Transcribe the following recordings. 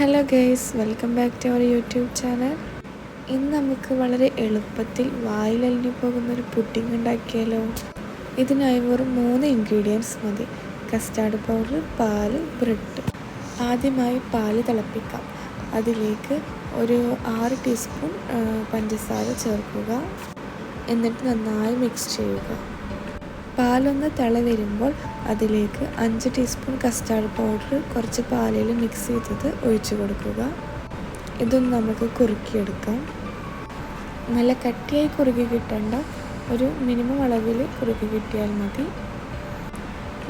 Hello guys welcome back to our YouTube channel ഇന്ന് നമുക്ക് വളരെ എളുപ്പത്തിൽ വായിലലിഞ്ഞു പോകുന്ന ഒരു പുഡിംഗ് ഉണ്ടാക്കിയാലോ? ഇതിനായി വെറും മൂന്ന് ഇൻഗ്രീഡിയൻസ് മതി. കസ്റ്റാർഡ് പൗഡർ പാൽ ബ്രെഡ് ആദ്യമായി പാൽ തിളപ്പിക്കാം. അതിലേക്ക് ഒരു ആറ് ടീസ്പൂൺ പഞ്ചസാര ചേർക്കുക. എന്നിട്ട് നന്നായി മിക്സ് ചെയ്യുക. പാലൊന്ന് തിള വരുമ്പോൾ അതിലേക്ക് അഞ്ച് ടീസ്പൂൺ കസ്റ്റാർഡ് പൗഡർ കുറച്ച് പാലിൽ മിക്സ് ചെയ്തത് ഒഴിച്ചു കൊടുക്കുക. ഇതൊന്ന് നമുക്ക് കുറുക്കിയെടുക്കാം. നല്ല കട്ടിയായി കുറുകി കിട്ടേണ്ട ഒരു മിനിമം അളവിൽ കുറുകി കിട്ടിയാൽ മതി.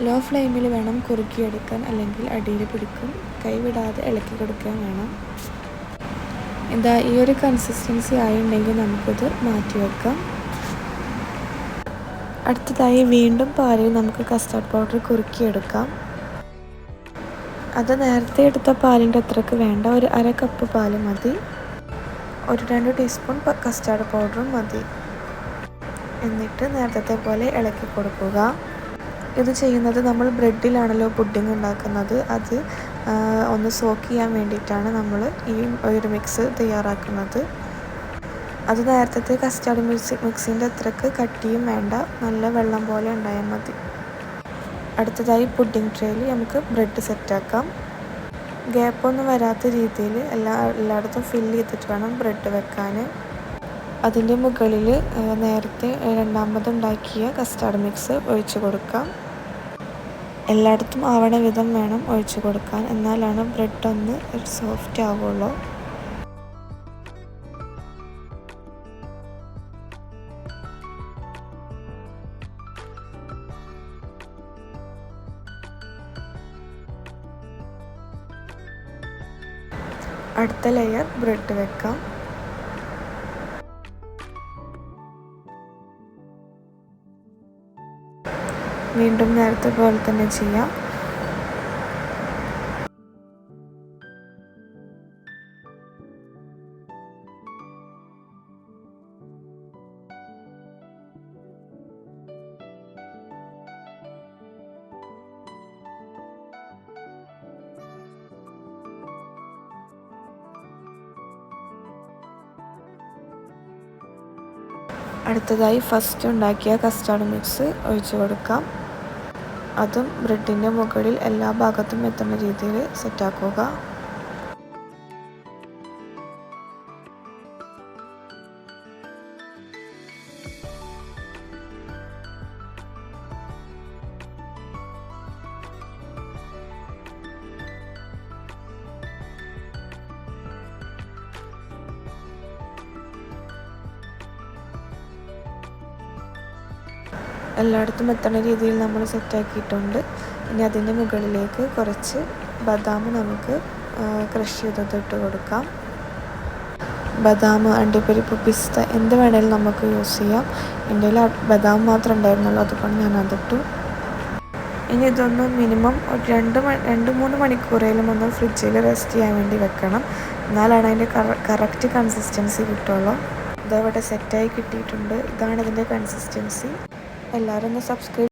ലോ ഫ്ലെയിമിൽ വേണം കുറുക്കിയെടുക്കാൻ അല്ലെങ്കിൽ അടിയിൽ പിടിക്കും. കൈവിടാതെ ഇളക്കി കൊടുക്കാൻ വേണം. എന്താ ഈ ഒരു കൺസിസ്റ്റൻസി ആയിട്ടുണ്ടെങ്കിൽ നമുക്കിത് മാറ്റി വെക്കാം അടുത്തതായി വീണ്ടും പാലിൽ നമുക്ക് കസ്റ്റാർഡ് പൗഡർ കുറുക്കിയെടുക്കാം. അത് നേരത്തെ എടുത്ത പാലിന്റെ അത്രയ്ക്ക് വേണ്ട. ഒരു അര കപ്പ് പാൽ മതി. ഒരു രണ്ട് ടീസ്പൂൺ കസ്റ്റാർഡ് പൗഡറും മതി. എന്നിട്ട് നേരത്തെ പോലെ ഇളക്കി കൊടുക്കുക. ഇത് ചെയ്യുന്നത് നമ്മൾ ബ്രെഡിലാണല്ലോ പുഡിംഗ് ഉണ്ടാക്കുന്നത്. അത് ഒന്ന് സോക്ക് ചെയ്യാൻ വേണ്ടിയിട്ടാണ് നമ്മൾ ഈ ഒരു മിക്സ് തയ്യാറാക്കുന്നത്. അത് നേരത്തെ കസ്റ്റാർഡ് മിക്സി മിക്സിന്റെ അത്രയ്ക്ക് കട്ടിയും വേണ്ട. നല്ല വെള്ളം പോലെ ഉണ്ടായാൽ മതി. അടുത്തതായി പുഡിംഗ് ട്രേയിൽ നമുക്ക് ബ്രെഡ് സെറ്റാക്കാം ഗ്യാപ്പൊന്നും വരാത്ത രീതിയിൽ എല്ലാ എല്ലായിടത്തും ഫില്ല് ചെയ്തിട്ട് വേണം ബ്രെഡ് വെക്കാൻ അതിന്റെ മുകളിൽ നേരത്തെ രണ്ടാമതുണ്ടാക്കിയ കസ്റ്റാർഡ് മിക്സ് ഒഴിച്ച് കൊടുക്കാം. എല്ലായിടത്തും ആവണ വിധം വേണം ഒഴിച്ച് കൊടുക്കാൻ. എന്നാലാണ് ബ്രെഡ് ഒന്ന് സോഫ്റ്റ് ആവുള്ളൂ. അടുത്ത ലെയർ ബ്രെഡ് വെക്കാം. വീണ്ടും നേരത്തെ പോലെ തന്നെ ചെയ്യാം. അടുത്തതായി ഫസ്റ്റ് ഉണ്ടാക്കിയ കസ്റ്റാർഡ് മിക്സ് ഒഴിച്ചു കൊടുക്കാം. അതും ബ്രെഡിന്റെ മുകളിൽ എല്ലാ ഭാഗത്തും എത്തുന്ന രീതിയിൽ സെറ്റാക്കുക എല്ലായിടത്തും എത്തണ രീതിയിൽ നമ്മൾ സെറ്റാക്കിയിട്ടുണ്ട് ഇനി അതിന്റെ മുകളിലേക്ക് കുറച്ച് ബദാം നമുക്ക് ക്രഷ് ചെയ്തത് ഇട്ട് കൊടുക്കാം. ബദാം അണ്ടിപ്പരിപ്പ് പിസ്ത എന്ത് വേണേലും നമുക്ക് യൂസ് ചെയ്യാം. എന്റെ ബദാം മാത്രം ഉണ്ടായിരുന്നുള്ളൂ അതുകൊണ്ട് ഞാൻ അതിട്ടു. ഇനി ഇതൊന്ന് മിനിമം ഒരു രണ്ട് രണ്ട് മൂന്ന് മണിക്കൂറേലും ഒന്ന് ഫ്രിഡ്ജിൽ റെസ്റ്റ് ചെയ്യാൻ വേണ്ടി വെക്കണം. എന്നാലാണ് അതിന്റെ കറക്റ്റ് കൺസിസ്റ്റൻസി കിട്ടുള്ളൂ. ഇതവിടെ സെറ്റായി കിട്ടിയിട്ടുണ്ട്. ഇതാണ് ഇതിന്റെ കൺസിസ്റ്റൻസി എല്ലാവരും ഒന്ന് സബ്സ്ക്രൈബ്